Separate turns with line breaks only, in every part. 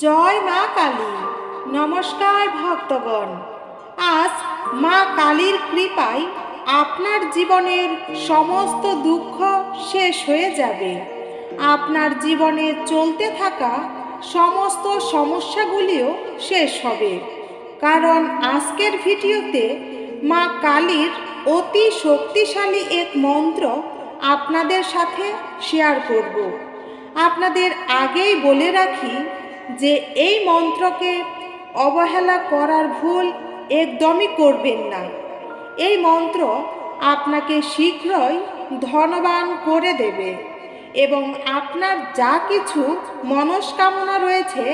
জয় মা কালী। নমস্কার ভক্তগণ। আজ মা কালীর কৃপায় আপনার জীবনের সমস্ত দুঃখ শেষ হয়ে যাবে। আপনার জীবনে চলতে থাকা সমস্ত সমস্যাগুলিও শেষ হবে। কারণ আজকের ভিডিওতে মা কালীর অতি শক্তিশালী এক মন্ত্র আপনাদের সাথে শেয়ার করব। আপনাদের আগেই বলে রাখি যে এই মন্ত্রকে অবহেলা করার ভুল একদমই করবেন না। এই মন্ত্র আপনাকে শীঘ্রই ধনবান করে দেবে এবং আপনার যা কিছু মনস্কামনা রয়েছে,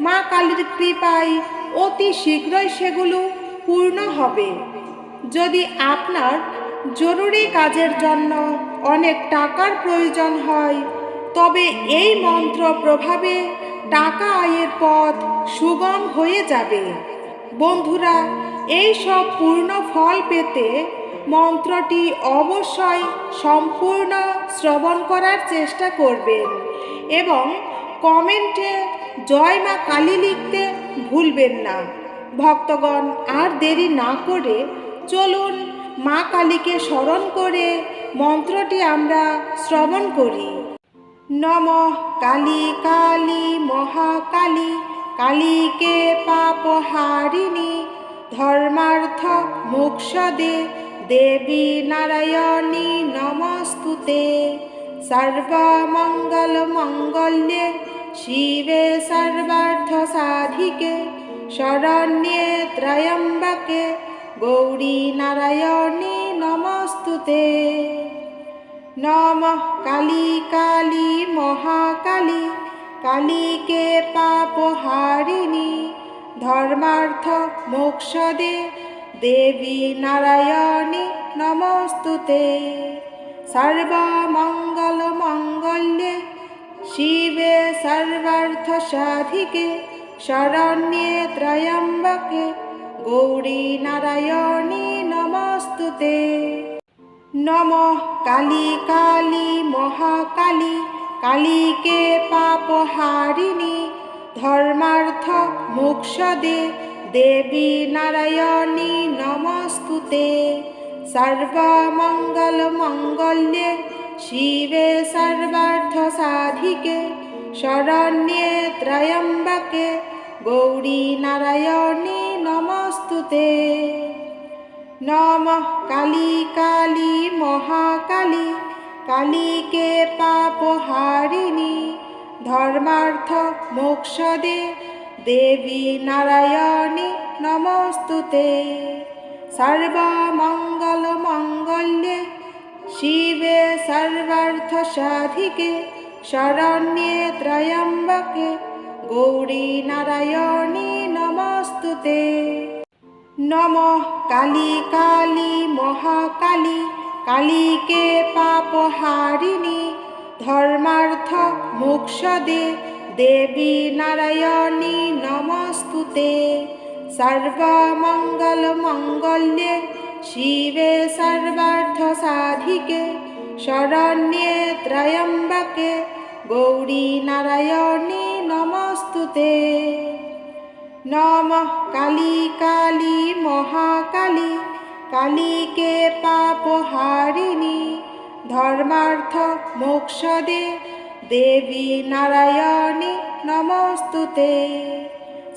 মা কালীর কৃপায় অতি শীঘ্রই সেগুলো পূর্ণ হবে। যদি আপনার জরুরি কাজের জন্য অনেক টাকার প্রয়োজন হয়, তবে এই মন্ত্র প্রভাবে টাকা আয়ের পথ সুগম হয়ে যাবে। বন্ধুরা, এই সব পূর্ণ ফল পেতে মন্ত্রটি অবশ্যই সম্পূর্ণ শ্রবণ করার চেষ্টা করবেন এবং কমেন্টে জয় মা কালী লিখতে ভুলবেন না। ভক্তগণ, আর দেরি না করে চলুন মা কালীকে স্মরণ করে মন্ত্রটি আমরা শ্রবণ করি। নম কালী কালী মহাকালী, কালীকে পাপহারিণী ধর্মার্থ মোক্ষদে, দেবী নারায়ণী নমস্তুতে। সর্বমঙ্গল মঙ্গল্যে শিবে সর্বার্থ সাধিকে, শরণ্যে ত্রয়ম্বকে, গৌরী নারায়ণী নমস্তুতে। নমঃ কালী কালী মহাকালী, কালীকে পাপহারিণী, ধর্মার্থ মোক্ষদে, দেবী নারায়ণী নমস্তুতে। সর্বমঙ্গল মঙ্গল্যে শিবে সর্বার্থ সাধিকে শরণ্যে ত্রয়ম্বকে, গৌরী নারায়ণী নমস্তুতে। নমঃ কালী কালী মহাকালী, কালীকে পাপহারিণী ধর্মার্থ মোক্ষদে, দেবী নারায়ণী নমস্তুতে। সর্বমঙ্গল মঙ্গল্যে শিবে সর্বার্থ সাধিকে, শরণ্যে ত্রয়ম্বকে, গৌরী নারায়ণী নমস্তুতে। নমঃ কালী কালী মহাকালী, কালীকে পাপহারিণী ধর্মার্থ মোক্ষদে, দেবী নারায়ণী নমস্তুতে। সর্বমঙ্গল মঙ্গল্যে শিবে সর্বার্থ সাধিকে শরণ্যে ত্রয়ম্বকে, গৌরী নারায়ণী নমস্তুতে। নমঃ কালী কালী মহাকালী, কালীকে পাপহারিণী, ধর্মার্থ মোক্ষদে, দেবী নারায়ণী নমস্তুতে। সর্বমঙ্গল মঙ্গল্যে শিবে সর্বার্থ সাধিকে, শরণ্যে ত্রয়ম্বকে, গৌরী নারায়ণী নমস্তুতে। নমঃ কালী কালী মহাকালী, কালীকে পাপহারিণী ধর্মার্থ মোক্ষদে, দেবী নারায়ণী নমস্তুতে।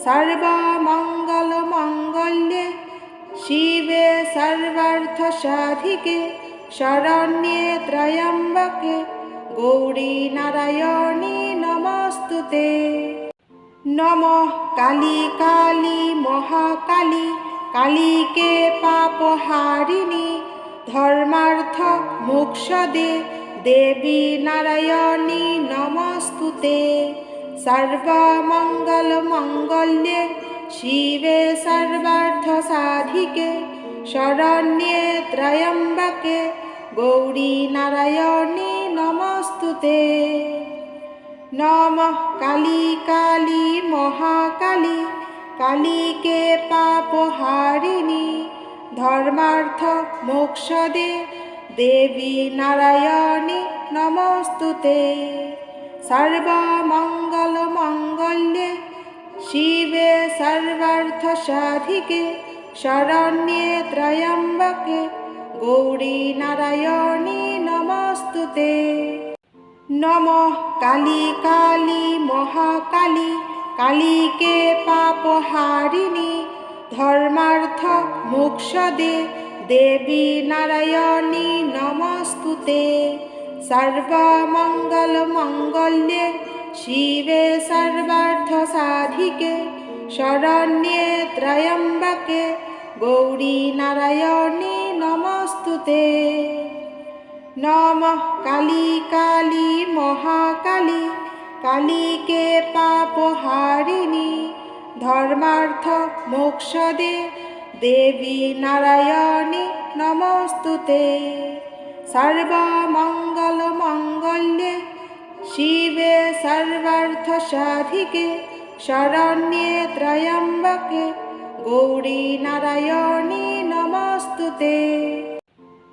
সর্বমঙ্গল মঙ্গল্যে শিবে সর্বার্থ সাধিকে শরণ্যে ত্রয়ম্বকে, গৌরী নারায়ণী নমস্তুতে। নমঃ কালী কালী মহাকালী, কালীকে পাপহারিণী, ধর্মার্থ মোক্ষদে, দেবী নারায়ণী নমস্তুতে। সর্বমঙ্গল মঙ্গল্যে শিবে সর্বার্থ সাধিকে, শরণ্যে ত্রয়ম্বকে, গৌরী নারায়ণী নমস্তুতে। নমঃ কালী কালী মহাকালী, কালীকে পাপহারিণী ধর্মার্থ মোক্ষদে, দেবী নারায়ণী নমস্তুতে। সর্বমঙ্গল মঙ্গল্যে শিবে সর্বার্থ সাধিকে শরণ্যে ত্রয়ম্বকে, গৌরী নারায়ণী নমস্তুতে। নমঃ কালী কালী মহাকালী, কালীকে পাপহারিণী, ধর্মার্থ মোক্ষদে, দেবী নারায়ণী নমস্তুতে। সর্বমঙ্গল মঙ্গল্যে শিবে সর্বার্থ সাধিকে, শরণ্যে ত্রয়ম্বকে, গৌরী নারায়ণী নমস্তুতে। নমঃ কালী কালী মহাকালী, কালীকে পাপহারিণী ধর্মার্থ মোক্ষদে, দেবী নারায়ণী নমস্তুতে। সর্বমঙ্গল মঙ্গল্যে শিবে সর্বার্থ সাধিকে শরণ্যে ত্রয়ম্বকে, গৌরী নারায়ণী নমস্তুতে।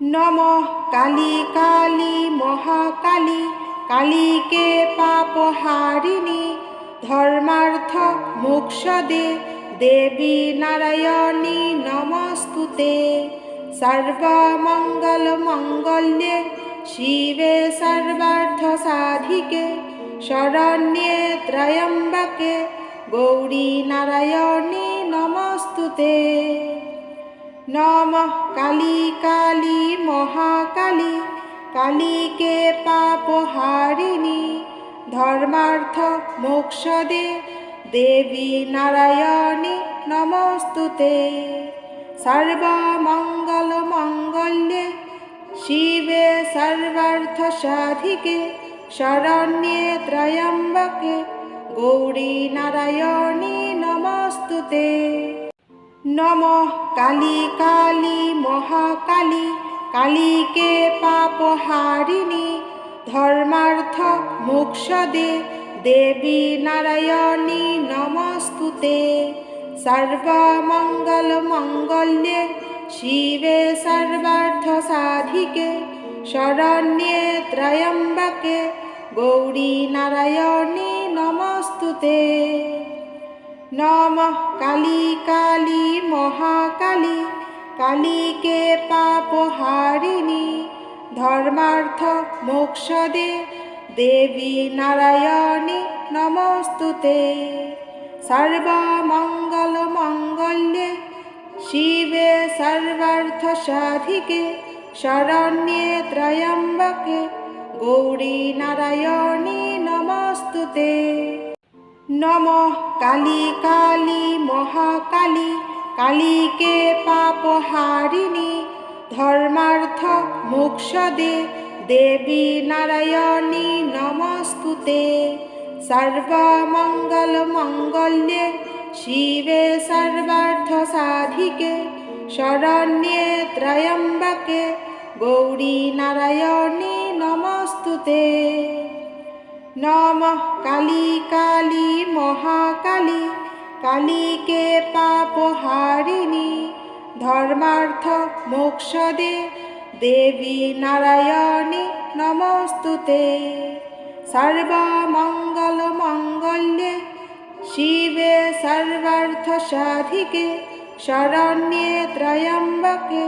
নমঃ কালী কালী মহাকালী, কালীকে পাপহারিণী, ধর্মার্থ মোক্ষদে, দেবী নারায়ণী নমস্তুতে। সর্বমঙ্গল মঙ্গল্যে শিবে সর্বার্থ সাধিকে, শরণ্যে ত্রয়ম্বকে, গৌরী নারায়ণী নমস্তুতে। নমঃ কালী কালী মহাকালী, কালীকে পাপহারিণী ধর্মার্থ মোক্ষদে, দেবী নারায়ণী নমস্তুতে। সর্বমঙ্গল মঙ্গল্যে শিবে সর্বার্থ সাধিকে শরণ্যে ত্রয়ম্বকে, গৌরী নারায়ণী নমস্তুতে। নমঃ কালী কালী মহাকালী, কালীকে পাপহারিণী ধর্মার্থ মোক্ষদে, দেবী নারায়ণী নমস্তুতে। সর্বমঙ্গল মঙ্গল্যে শিবে সর্বার্থ সাধিকে, শরণ্যে ত্রয়ম্বকে, গৌরী নারায়ণী নমস্তুতে। নমঃ কালী কালী মহাকালী, কালীকে পাপহারিণী ধর্মার্থ মোক্ষদে, দেবী নারায়ণী নমস্তুতে। সর্বমঙ্গল মঙ্গল্যে, শিবে সর্বার্থ সাধিকে, শরণ্যে ত্রয়ম্বকে, গৌরী নারায়ণী নমস্তুতে। নমঃ কালী কালী মহাকালী, কালীকে পাপহারিণী, ধর্মার্থ মোক্ষদে, দেবী নারায়ণী নমস্তুতে। সর্বমঙ্গল মঙ্গল্যে শিবে সর্বার্থ সাধিকে, শরণ্যে ত্রয়ম্বকে, গৌরী নারায়ণী নমস্তুতে। নমঃ কালী কালী মহাকালী, কালীকে পাপহারিণী ধর্মার্থ মোক্ষদে, দেবী নারায়ণী নমস্তুতে। সর্বমঙ্গল মঙ্গল্যে শিবে সর্বার্থ সাধিকে শরণ্যে ত্রয়ম্বকে,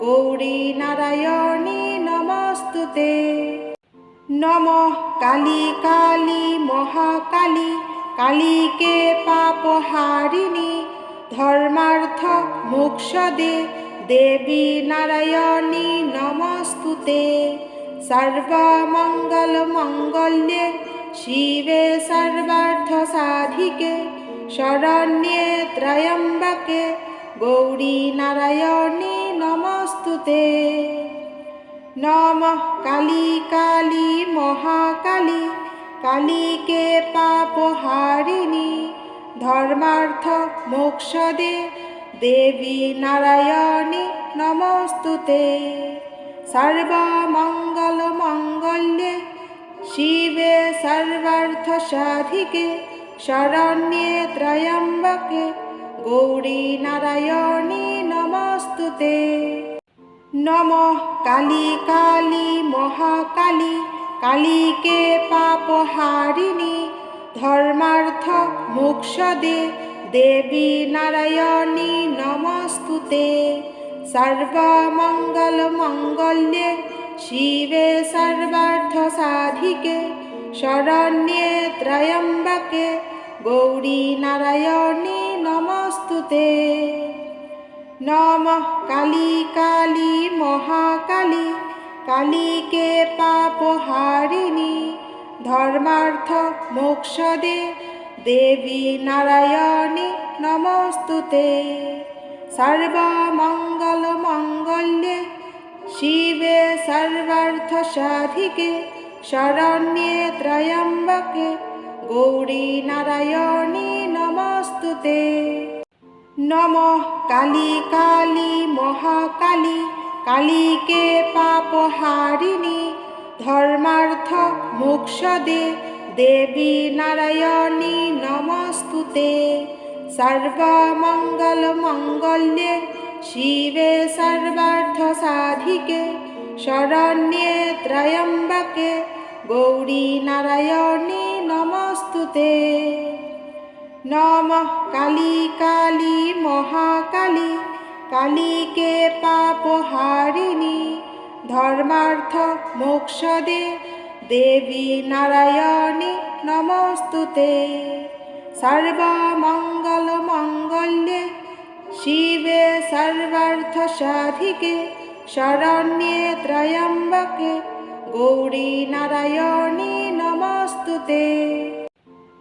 গৌরী নারায়ণী নমস্তুতে। নমঃ কালী কালী মহাকালী, কালীকে পাপহারিণী, ধর্মার্থ মোক্ষদে, দেবী নারায়ণী নমস্তুতে। সর্বমঙ্গল মঙ্গল্যে শিবে সর্বার্থ সাধিকে, শরণ্যে ত্রয়ম্বকে, গৌরী নারায়ণী নমস্তুতে। নমঃ কালী কালী মহাকালী, কালীকে পাপহারিণী ধর্মার্থ মোক্ষদে, দেবী নারায়ণী নমস্তুতে। সর্বমঙ্গল মঙ্গল্যে শিবে সর্বার্থ সাধিকে শরণ্যে ত্রয়ম্বকে, গৌরী নারায়ণী নমস্তুতে। নমঃ কালী কালী মহাকালী, কালীকে পাপহারিণী, ধর্মার্থ মোক্ষদে, দেবী নারায়ণী নমস্তুতে। সর্বমঙ্গল মঙ্গল্যে শিবে সর্বার্থ সাধিকে, শরণ্যে ত্রয়ম্বকে, গৌরী নারায়ণী নমস্তুতে। নমঃ কালী কালী মহাকালী, কালীকে পাপহারিণী ধর্মার্থ মোক্ষদে, দেবী নারায়ণী নমস্তুতে। সর্বমঙ্গল মঙ্গল্যে শিবে সর্বার্থ সাধিকে শরণ্যে ত্রয়ম্বকে, গৌরী নারায়ণী নমস্তুতে। নমঃ কালী কালী মহাকালী, কালীকে পাপহারিণী, ধর্মার্থ মোক্ষদে, দেবী নারায়ণী নমস্তুতে। সর্বমঙ্গল মঙ্গল্যে শিবে সর্বার্থ সাধিকে শরণ্যে ত্রয়ম্বকে, গৌরী নারায়ণী নমস্তুতে। নমঃ কালী কালী মহাকালী, কালীকে পাপহারিণী ধর্মার্থ মোক্ষদে, দেবী নারায়ণী নমস্তুতে। সর্বমঙ্গল মঙ্গল্যে শিবে সর্বার্থ সাধিকে শরণ্যে ত্রয়ম্বকে, গৌরী নারায়ণী নমস্তুতে।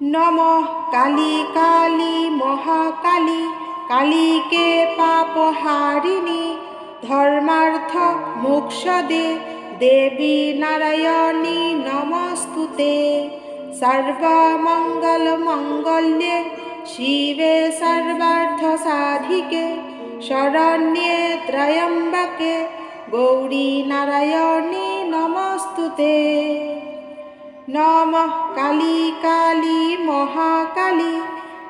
নমঃ কালী কালী মহাকালী, কালীকে পাপহারিণী, ধর্মার্থ মোক্ষদে, দেবী নারায়ণী নমস্তুতে। সর্বমঙ্গল মঙ্গল্যে শিবে সর্বার্থ সাধিকে, শরণ্যে ত্রয়ম্বকে, গৌরী নারায়ণী নমস্তুতে। নমঃ কালী কালী মহাকালী,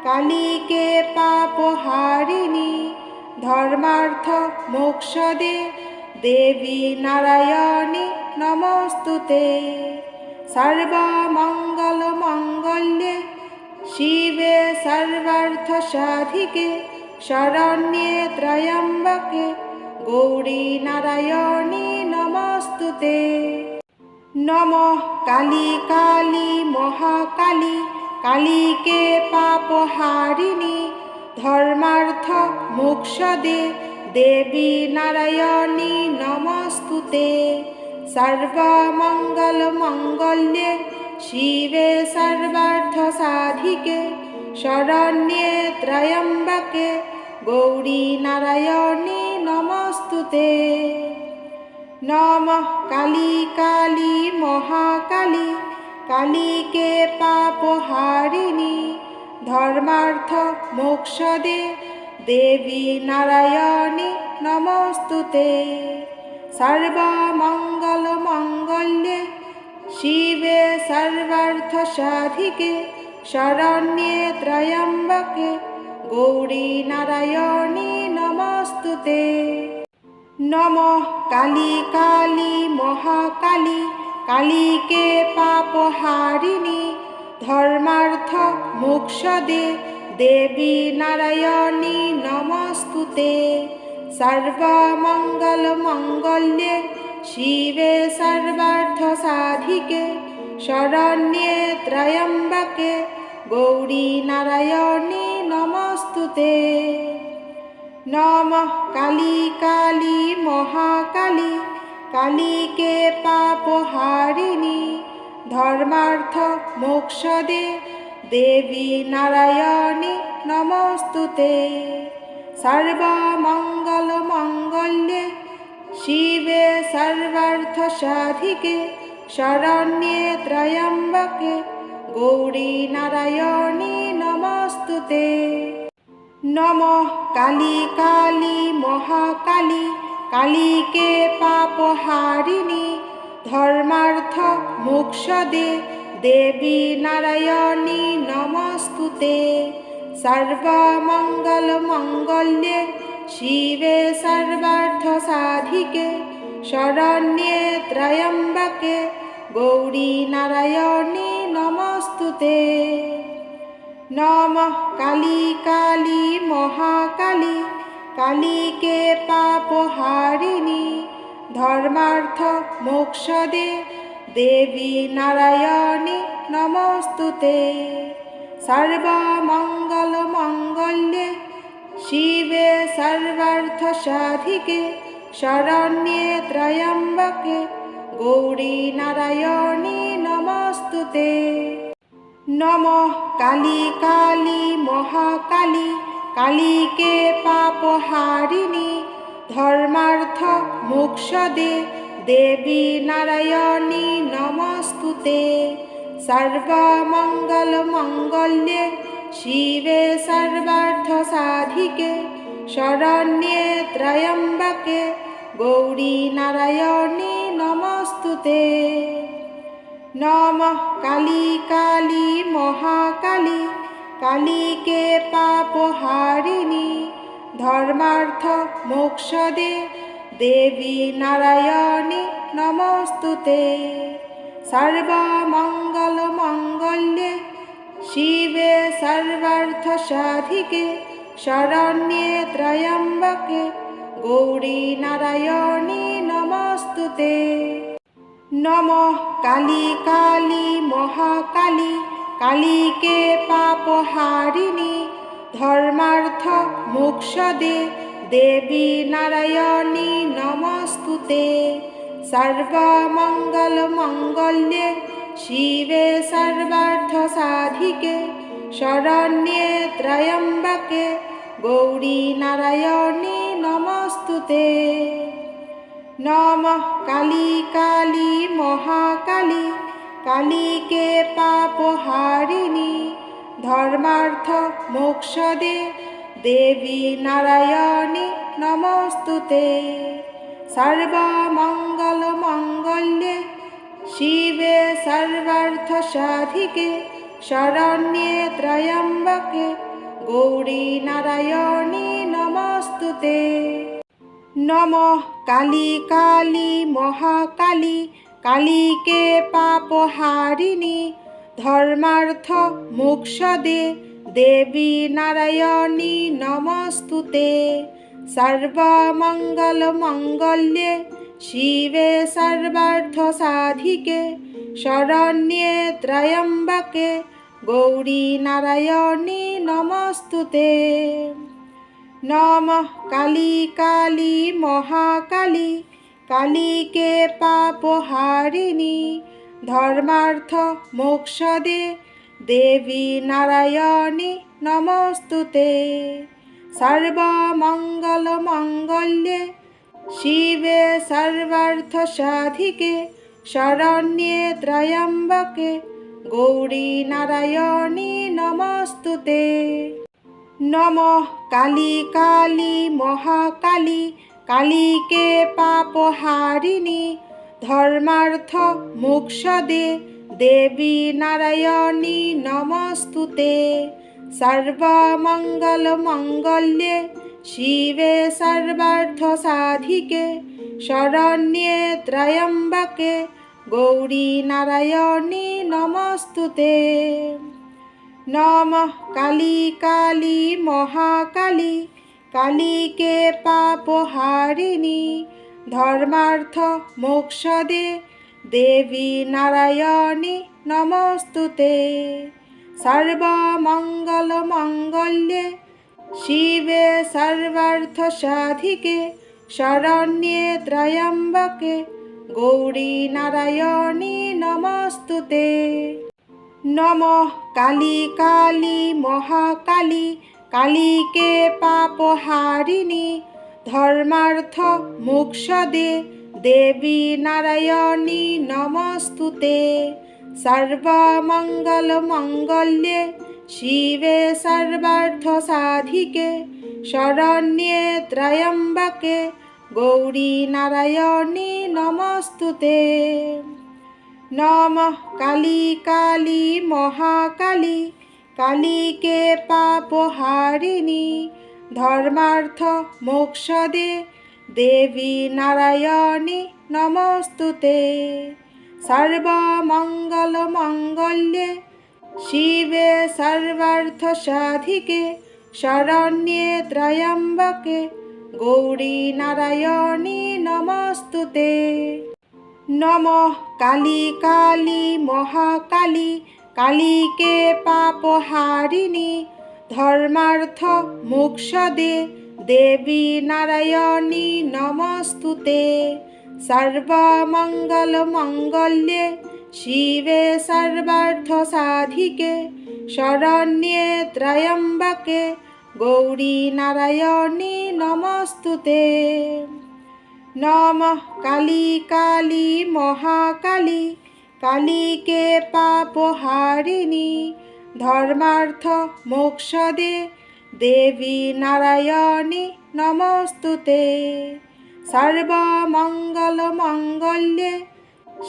কালীকে পাপহারিণী ধর্মার্থ মোক্ষদে, দেবী নারায়ণী নমস্তুতে। সর্বমঙ্গল মঙ্গল্যে শিবে সর্বার্থ সাধিকে শরণ্যে ত্রয়ম্বকে, গৌরী নারায়ণী নমস্তুতে। নমঃ কালী কালী মহাকালী, কালীকে পাপহারিণী, ধর্মার্থ মোক্ষদে, দেবী নারায়ণী নমস্তুতে। সর্বমঙ্গল মঙ্গল্যে শিবে সর্বার্থ সাধিকে, শরণ্যে ত্রয়ম্বকে, গৌরী নারায়ণী নমস্তুতে। নমঃ কালী কালী মহাকালী, কালীকে পাপহারিণী ধর্মার্থ মোক্ষদে, দেবী নারায়ণী নমস্তুতে। সর্বমঙ্গল মঙ্গল্যে শিবে সর্বার্থ সাধিকে শরণ্যে ত্রয়ম্বকে, গৌরী নারায়ণী নমস্তুতে। নমঃ কালী কালী মহাকালী, কালীকে পাপহারিণী ধর্মার্থ মোক্ষদে, দেবী নারায়ণী নমস্তুতে। সর্বমঙ্গল মঙ্গল্যে শিবে সর্বার্থ সাধিকে, শরণ্যে ত্রয়ম্বকে, গৌরী নারায়ণী নমস্তুতে। নমঃ কালী কালী মহাকালী, কালীকে পাপহারিণী ধর্মার্থ মোক্ষদে, দেবী নারায়ণী নমস্তুতে। সর্বমঙ্গল মঙ্গল্যে শিবে সর্বার্থ সাধিকে শরণ্যে ত্রয়ম্বকে, গৌরী নারায়ণী নমস্তুতে। নমঃ কালী কালী মহাকালী, কালীকে পাপহারিণী, ধর্মার্থ মোক্ষদে, দেবী নারায়ণী নমস্তুতে। সর্বমঙ্গল মঙ্গল্যে শিবে সর্বার্থ সাধিকে, শরণ্যে ত্রয়ম্বকে, গৌরী নারায়ণী নমস্তুতে। নমঃ কালী কালী মহাকালী, কালীকে পাপহারিণী ধর্মার্থ মোক্ষদে, দেবী নারায়ণী নমস্তুতে। সর্বমঙ্গল মঙ্গল্যে শিবে সর্বার্থ সাধিকে শরণ্যে ত্রয়ম্বকে, গৌরী নারায়ণী নমস্তুতে। নমঃ কালী কালী মহাকালী, কালীকে পাপহারিণী, ধর্মার্থ মোক্ষদে, দেবী নারায়ণী নমস্তুতে। সর্বমঙ্গল মঙ্গল্যে শিবে সর্বার্থ সাধিকে, শরণ্যে ত্রয়ম্বকে, গৌরী নারায়ণী নমস্তুতে। নমঃ কালী কালী মহাকালী, কালীকে পাপহারিণী ধর্মার্থ মোক্ষদে, দেবী নারায়ণী নমস্তুতে। সর্বমঙ্গল মঙ্গল্যে শিবে সর্বার্থ সাধিকে শরণ্যে ত্রয়ম্বকে, গৌরী নারায়ণী নমস্তুতে। নমঃ কালী কালী মহাকালী, কালীকে পাপহারিণী, ধর্মার্থ মোক্ষদে, দেবী নারায়ণী নমস্তুতে। সর্বমঙ্গল মঙ্গল্যে শিবে সর্বার্থ সাধিকে, শরণ্যে ত্রয়ম্বকে, গৌরী নারায়ণী নমস্তুতে। নমঃ কালী কালী মহাকালী, কালীকে পাপহারিণী ধর্মার্থ মোক্ষদে, দেবী নারায়ণী নমস্তুতে। সর্বমঙ্গল মঙ্গল্যে শিবে সর্বার্থ সাধিকে শরণ্যে ত্রয়ম্বকে, গৌরী নারায়ণী নমস্তুতে। নমঃ কালী কালী মহাকালী, কালীকে পাপহারিণী, ধর্মার্থ মোক্ষদে, দেবী নারায়ণী নমস্তুতে। সর্বমঙ্গল মঙ্গল্যে শিবে সর্বার্থ সাধিকে, শরণ্যে ত্রয়ম্বকে, গৌরী নারায়ণী নমস্তুতে। নমঃ কালী কালী মহাকালী, কালীকে পাপহারিণী ধর্মার্থ মোক্ষদে, দেবী নারায়ণী নমস্তুতে। সর্বমঙ্গল মঙ্গল্যে শিবে সর্বার্থ সাধিকে শরণ্যে ত্রয়ম্বকে, গৌরী নারায়ণী নমস্তুতে। নমঃ কালী কালী মহাকালী, কালীকে পাপহারিণী, ধর্মার্থ মোক্ষদে, দেবী নারায়ণী নমস্তুতে। সর্বমঙ্গল মঙ্গল্যে শিবে সর্বার্থ সাধিকে, শরণ্যে ত্রয়ম্বকে, গৌরী নারায়ণী নমস্তুতে। নমঃ কালী কালী মহাকালী, কালীকে পাপহারিণী ধর্মার্থ মোক্ষদে, দেবী নারায়ণী নমস্তুতে। সর্বমঙ্গল মঙ্গল্যে শিবে সর্বার্থ সাধিকে শরণ্যে ত্রয়ম্বকে, গৌরী নারায়ণী নমস্তুতে। নমঃ কালী কালী মহাকালী, কালীকে পাপহারিণী, ধর্মার্থ মোক্ষদে, দেবী নারায়ণী নমস্তুতে। সর্বমঙ্গল মঙ্গল্যে শিবে সর্বার্থ সাধিকে শরণ্যে ত্রয়ম্বকে, গৌরী নারায়ণী নমস্তুতে। নমঃ কালী কালী মহাকালী, কালীকে পাপহারিণী ধর্মার্থ মোক্ষদে, দেবী নারায়ণী নমস্তুতে। সর্বমঙ্গল মঙ্গল্যে শিবে সর্বার্থসাধিকে, শরণ্যে ত্রয়ম্বকে, গৌরী নারায়ণী নমস্তুতে। নমঃ কালী কালী মহাকালী, কালীকে পাপহারিণী, ধর্মার্থ মোক্ষদে, দেবী নারায়ণী নমস্তুতে। সর্বমঙ্গল মঙ্গল্যে শিবে সর্বার্থ সাধিকে, শরণ্যে ত্রয়ম্বকে, গৌরী নারায়ণী নমস্তুতে। নমঃ কালী কালী মহাকালী, কালীকে পাপহারিণী ধর্মার্থ মোক্ষদে, দেবী নারায়ণী নমস্তুতে। সর্বমঙ্গল মঙ্গল্যে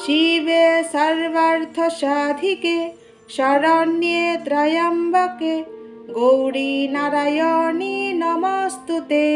শিবে সর্বার্থ সাধিকে শরণ্যে ত্রয়ম্বকে, গৌরী নারায়ণী নমস্তুতে।